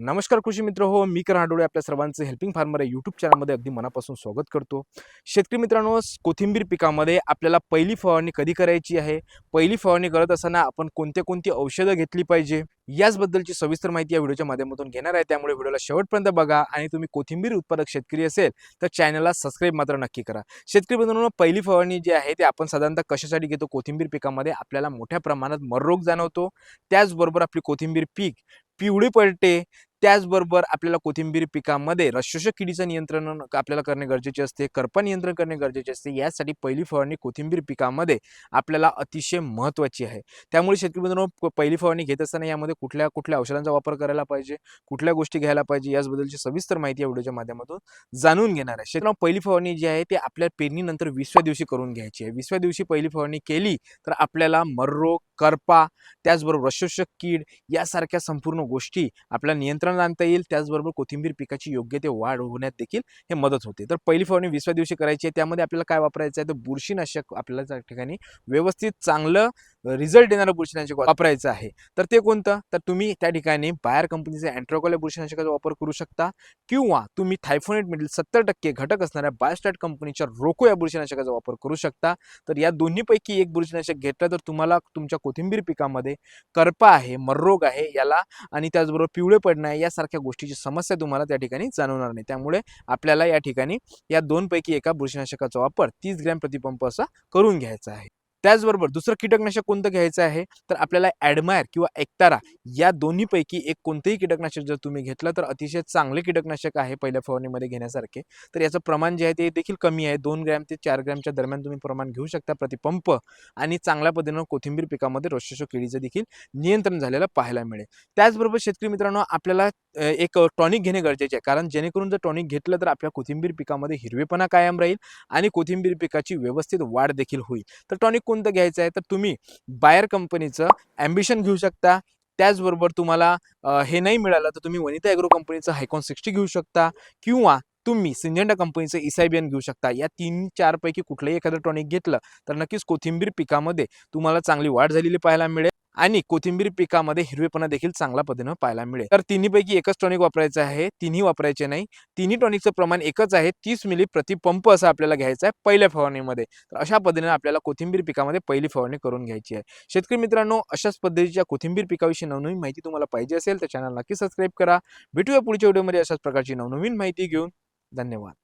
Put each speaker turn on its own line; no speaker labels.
नमस्कार कृषी मित्र. हो मी करण आपल्या सर्वांचं हेल्पिंग फार्मर या यूट्यूब चॅनलमध्ये अगदी मनापासून स्वागत करतो. शेतकरी मित्रांनो कोथिंबीर पिकामध्ये आपल्याला पहिली फवारणी कधी करायची आहे? पहिली फवारणी करत असताना आपण कोणते कोणती औषधं घेतली पाहिजे? याचबद्दलची सविस्तर माहिती या व्हिडिओच्या माध्यमातून घेणार आहे. त्यामुळे व्हिडिओला शेवटपर्यंत बघा आणि तुम्ही कोथिंबीर उत्पादक शेतकरी असेल तर चॅनलला सबस्क्राईब मात्र नक्की करा. शेतकरी मित्रांनो पहिली फवारणी जी आहे ते आपण साधारणतः कशासाठी घेतो? कोथिंबीर पिकामध्ये आपल्याला मोठ्या प्रमाणात मररोग जाणवतो. त्याचबरोबर आपली कोथिंबीर पीक पिवळी पडते. त्याचबरोबर आपल्याला कोथिंबीर पिकामध्ये रसशोषक किडीचं नियंत्रण आपल्याला करणे गरजेचे असते करपा नियंत्रण करणे गरजेचे असते. यासाठी पहिली फवारणी कोथिंबीर पिकामध्ये आपल्याला अतिशय महत्त्वाची आहे. त्यामुळे शेतकरी मित्रांनो पहिली फवारणी घेत असताना यामध्ये कुठल्या कुठल्या औषधांचा वापर करायला पाहिजे कुठल्या गोष्टी घ्यायला पाहिजे याचबद्दलची सविस्तर माहिती या व्हिडिओच्या माध्यमातून जाणून घेणार आहे. शेतकऱ्यांना पहिली फवारणी जी आहे ती आपल्या पेरणीनंतर वीसव्या दिवशी करून घ्यायची आहे. वीसव्या दिवशी पहिली फवारणी केली तर आपल्याला मर्रो करपा त्याचबरोबर रसशोषक कीड यासारख्या संपूर्ण गोष्टी आपल्याला नियंत्रण आणता येईल. त्याचबरोबर कोथिंबीर पिकाची योग्य ते वाढ होण्यात देखील हे मदत होते. तर पहिली फवारणी विसव्या दिवशी करायची आहे. त्यामध्ये आपल्याला काय वापरायचं आहे? तर बुरशीनाशक आपल्याला त्या ठिकाणी व्यवस्थित चांगलं रिझल्ट देणारं बुरशीनाशक वापरायचं आहे. तर ते कोणतं? तर तुम्ही त्या ठिकाणी बायर कंपनीचे अँट्रोकॉल बुरशीनाशकाचा वापर करू शकता. किंवा तुम्ही थायफोनेट मधील सत्तर टक्के घटक असणाऱ्या बायोस्टॅट कंपनीच्या रोको या बुरशीनाशकाचा वापर करू शकता. तर या दोन्हीपैकी एक बुरशीनाशक घेतलं तर तुम्हाला तुमच्या कोथिंबीर पिकामध्ये करपा आहे मर्रोग आहे याला आणि त्याचबरोबर पिवळे पडणं आहे. यासारख्या गोष्टीची समस्या तुम्हाला त्या ठिकाणी जाणवणार नाही. त्यामुळे आपल्याला या ठिकाणी या दोनपैकी एका बुरशीनाशकाचा वापर तीस ग्रॅम प्रतिपंप असा करून घ्यायचा आहे. त्याचबरोबर दुसरं कीटकनाशक कोणतं घ्यायचं आहे? तर आपल्याला ॲडमायर किंवा एकतारा या दोन्हीपैकी एक कोणतंही कीटकनाशक जर तुम्ही घेतलं तर अतिशय चांगले कीटकनाशक आहे पहिल्या फवारणीमध्ये घेण्यासारखे. तर याचं प्रमाण जे आहे ते देखील कमी आहे. दोन ग्रॅम ते चार ग्रॅमच्या दरम्यान तुम्ही प्रमाण घेऊ शकता. प्रतिपंप आणि चांगल्या पद्धतीनं कोथिंबीर पिकामध्ये रोषशोषक किडीचं देखील नियंत्रण झालेलं पाहायला मिळेल. त्याचबरोबर शेतकरी मित्रांनो आपल्याला एक टॉनिक घेणे गरजेचे आहे. कारण जेणेकरून जर टॉनिक घेतलं तर आपल्या कोथिंबीर पिकामध्ये हिरवेपणा कायम राहील आणि कोथिंबीर पिकाची व्यवस्थित वाढ देखील होईल. तर टॉनिक कोणतं घ्यायचं आहे तर तुम्ही बायर कंपनीचं ॲम्बिशन घेऊ शकता. त्याचबरोबर तुम्हाला हे नाही मिळालं तर तुम्ही वनिता ॲग्रो कंपनीचं हायकॉन सिक्स्टी घेऊ शकता. किंवा तुम्ही सिंजेंडा कंपनीचं इसायबियन घेऊ शकता. या तीन चारपैकी कुठलंही एखादं टॉनिक घेतलं तर नक्कीच कोथिंबीर पिकामध्ये तुम्हाला चांगली वाढ झालेली पाहायला मिळेल. आणि कोथिंबीर पिकामध्ये हिरवेपणा देखील चांगल्या पद्धतीनं पाहायला मिळेल. तर तिन्हीपैकी एकच टॉनिक वापरायचं आहे तिन्ही वापरायचे नाही. तिन्ही टॉनिकचं प्रमाण एकच आहे तीस मिली प्रतिपंप असं आपल्याला घ्यायचं आहे पहिल्या फवारणीमध्ये. तर अशा पद्धतीने आपल्याला कोथिंबीर पिकामध्ये पहिली फवारणी करून घ्यायची आहे. शेतकरी मित्रांनो अशाच पद्धतीच्या कोथिंबीर पिकाविषयी नवनवीन माहिती तुम्हाला पाहिजे असेल तर चॅनल नक्की सबस्क्राईब करा. भेटूया पुढच्या व्हिडिओमध्ये अशाच प्रकारची नवनवीन माहिती घेऊन. धन्यवाद.